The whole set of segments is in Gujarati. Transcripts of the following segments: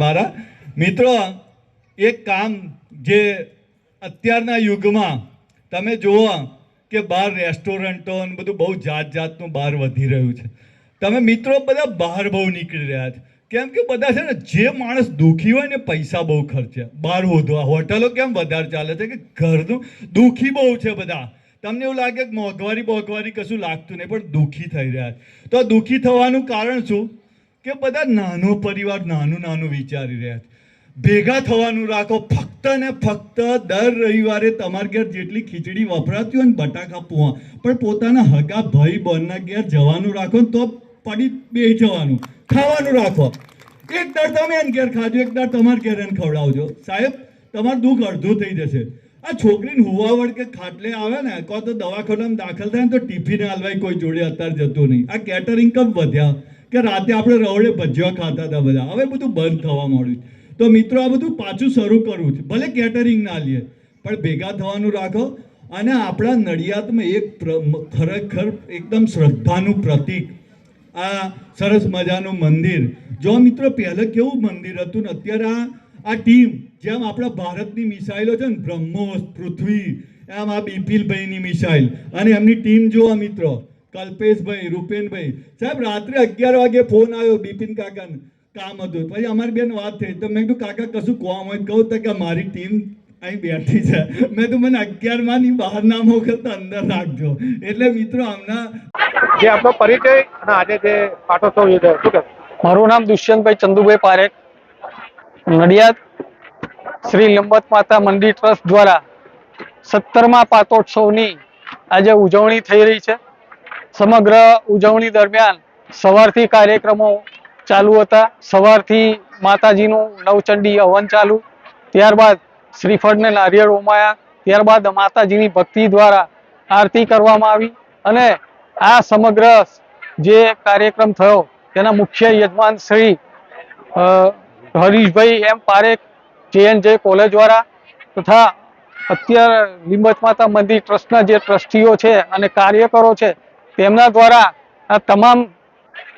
મારા મિત્રો એક કામ જે અત્યારના યુગમાં તમે જુઓ કે બહાર રેસ્ટોરન્ટો અને બધું બહુ જાત જાતનું બહાર વધી રહ્યું છે. તમે મિત્રો બધા બહાર બહુ નીકળી રહ્યા છે. કેમ કે બધા છે ને, જે માણસ દુઃખી હોય ને પૈસા બહુ ખર્ચે. બહાર હોધવા હોટલો કેમ વધારે ચાલે છે કે ઘરનું દુઃખી બહુ છે બધા. તમને એવું લાગે કે મોંઘવારી મોંઘવારી કશું લાગતું નહીં, પણ દુઃખી થઈ રહ્યા છે. તો દુઃખી થવાનું કારણ શું? કે બધા નાનો પરિવાર નાનું નાનું વિચારી રહ્યા છે. ભેગા થવાનું રાખો. ફક્ત ને ફક્ત દર રવિવારે તમારા ઘેર જેટલી ખીચડી વપરાતી હોય ને બટાકા પોવા પણ પોતાના હગા ભાઈ બહેનના ઘેર જવાનું રાખો ને તો પડી બે જવાનું. ખાવાનું રાખો. એક દર તમે એને ઘેર ખાજો, એક દર તમારે ઘેર એને ખવડાવજો. સાહેબ, તમારું દુઃખ અડધું થઈ જશે. આ છોકરીને હુવાવડ કે ખાટલે આવે ને કો તો દવાખાનામાં દાખલ થાય ને તો ટિફિન હાલવાય કોઈ જોડે અત્યારે જતું નહીં. આ કેટરિંગ કમ વધ્યા? કે રાતે આપણે રવડે ભજીયા ખાતા હતા બધા. હવે બધું બંધ થવા માંડ્યું તો મિત્રો, આ બધું પાછું શરૂ કરવું છે. ભલે કેટરિંગ ના લઈએ પણ ભેગા થવાનું રાખો. અને આપણા નડિયાદમાં એક ખરેખર એકદમ શ્રદ્ધાનું પ્રતીક, આ સરસ મજાનું મંદિર. જો મિત્રો, પહેલે કેવું મંદિર હતું ને, અત્યારે આ આ ટીમ, જેમ આપણા ભારતની મિસાઇલો છે ને, બ્રહ્મોસ, પૃથ્વી, એમ આ બિપિલભાઈની મિસાઇલ. અને એમની ટીમ જોવા મિત્રો, કલ્પેશભાઈ, રૂપેનભાઈ. સાહેબ, રાત્રે અગિયાર વાગે ફોન આવ્યો બિપિન કાકાને. કામ હતું. પછી અમારી બેન વાત થઈ. તો મેં કીધું કાકા કશું કોમ હોય કહું તો કે મારી ટીમ અહીં બેઠી છે. મેં તો મને અગિયારમાં ની બહાર ના મોકલતા અંદર રાખજો. એટલે મિત્રો હમણાં જે આપણો પરિચય અને આજે જે પાટોત્સવ યોજાયો શું કે મારું નામ દુષ્યંતભાઈ ચંદુભાઈ પારેખ. નડિયાદ શ્રી લંબત માતા મંદિર ટ્રસ્ટ દ્વારા સત્તરમા પાતોત્સવની આજે ઉજવણી થઈ રહી છે. સમગ્ર ઉજવણી દરમિયાન સવારથી કાર્યક્રમો ચાલુ હતા. સવારથી માતાજીનું નવચંડી હવન ચાલુ. ત્યારબાદ શ્રીફળને નારિયેળ ઉમાયા. ત્યારબાદ માતાજીની ભક્તિ દ્વારા આરતી કરવામાં આવી અને આ સમગ્ર જે કાર્યક્રમ થયો, તેના મુખ્ય યજમાન શ્રી હરીશભાઈ એમ પારેખ જે કોલેજ વાળા તથા અત્યારે લીંબત માતા મંદિર ટ્રસ્ટના જે ટ્રસ્ટીઓ છે અને કાર્યકરો છે, તેમના દ્વારા આ તમામ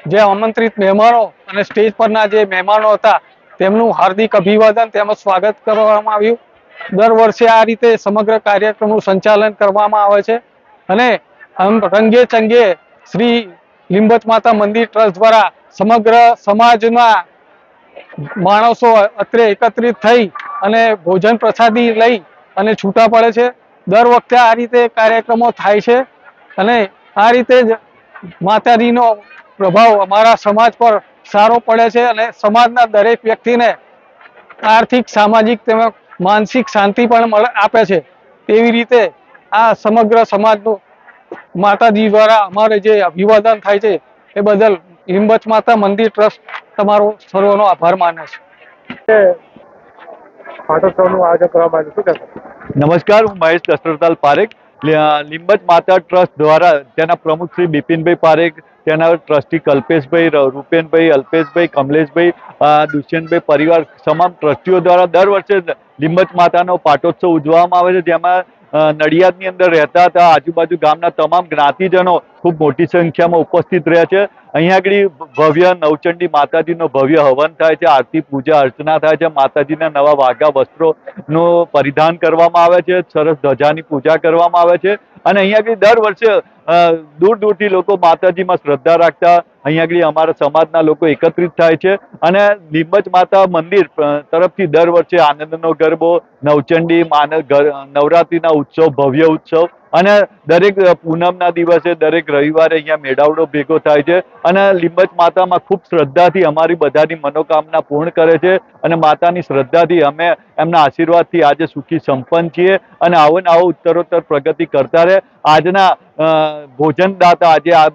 જે આમંત્રિત મહેમાનો અને સ્ટેજ પરના જે મહેમાનો હતા, તેમનું હાર્દિક અભિવાદન, તેમજ સ્વાગત કરવામાં આવ્યું. દર વર્ષે આ રીતે સમગ્ર કાર્યક્રમનું સંચાલન કરવામાં આવે છે. અને રંગે ચંગે શ્રી લીંબત માતા મંદિર ટ્રસ્ટ દ્વારા સમગ્ર સમાજના માણસો અત્રે એકત્રિત થઈ અને ભોજન પ્રસાદી લઈ અને છૂટા પડે છે. દર વખતે આ રીતે કાર્યક્રમો થાય છે. અને આ રીતે જ માતાજીનો પ્રભાવ અમારા સમાજ પર સારો પડે છે અને સમાજના દરેક વ્યક્તિને આર્થિક સામાજિક તેમજ માનસિક શાંતિ પણ મળે આપે છે. તેવી રીતે આ સમગ્ર સમાજનું માતાજી દ્વારા અમારે જે અભિવાદન થાય છે એ બદલ લીંબચ માતા મંદિર ટ્રસ્ટ તમારો સર્વનો આભાર માને છે. નમસ્કાર હું મહેશ દશરથલાલ પારેખ. લી- માતા ટ્રસ્ટ દ્વારા તેના પ્રમુખ શ્રી બિપિનભાઈ પારેખ, તેના ટ્રસ્ટી કલ્પેશભાઈ રૂપેનભાઈ, અલ્પેશભાઈ, કમલેશભાઈ દુષ્યંતભાઈ પરિવાર તમામ ટ્રસ્ટીઓ દ્વારા દર વર્ષે લીંબચ માતાનો પાટોત્સવ ઉજવવામાં આવે છે. જેમાં નડિયાદની અંદર રહેતા હતા, આજુબાજુ ગામના તમામ જ્ઞાતિજનો ખૂબ મોટી સંખ્યામાં ઉપસ્થિત રહ્યા છે. અહીંયા આગળ ભવ્ય નવચંડી માતાજીનો ભવ્ય હવન થાય છે, આરતી, પૂજા, અર્ચના થાય છે. માતાજીના નવા વાઘા વસ્ત્રોનું પરિધાન કરવામાં આવે છે, સરસ ધજાની પૂજા કરવામાં આવે છે. અને અહીંયા આગળ દર વર્ષે દૂર દૂરથી લોકો માતાજીમાં શ્રદ્ધા રાખતા અહીંયા આગળ અમારા સમાજના લોકો એકત્રિત થાય છે. અને લીંબચ માતા મંદિર તરફથી દર વર્ષે આનંદનો ગરબો, નવચંડી માન નવરાત્રિના ઉત્સવ, ભવ્ય ઉત્સવ અને દરેક પૂનમના દિવસે દરેક રવિવારે અહીંયા મેળાવડો ભેગો થાય છે અને લીંબજ માતામાં ખૂબ શ્રદ્ધાથી અમારી બધાની મનોકામના પૂર્ણ કરે છે અને માતાની શ્રદ્ધાથી અમે એમના આશીર્વાદથી આજે સુખી સંપન્ન છીએ અને આવો ને આવો ઉત્તરોત્તર પ્રગતિ કરતા રહે. આજના ભોજનદાતા આજે આ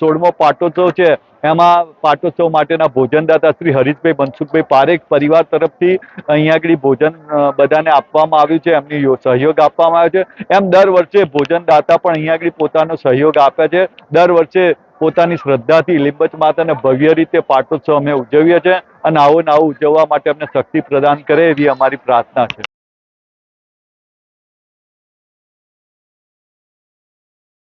સોળમો પાટોત્સવ છે, એમાં પાટોત્સવ માટેના ભોજનદાતા શ્રી હરીશભાઈ મનસુખભાઈ પારેખ પરિવાર તરફથી અહીંયા આગળ ભોજન બધાને આપવામાં આવ્યું છે, એમની સહયોગ આપવામાં આવ્યો છે. એમ દર વર્ષે ભોજનદાતા પણ અહીંયા આગળ પોતાનો સહયોગ આપે છે. દર વર્ષે પોતાની શ્રદ્ધાથી લીંબચ માતાને ભવ્ય રીતે પાટોત્સવ અમે ઉજવીએ છીએ અને આવો ને આવું ઉજવવા માટે અમને શક્તિ પ્રદાન કરે એવી અમારી પ્રાર્થના છે.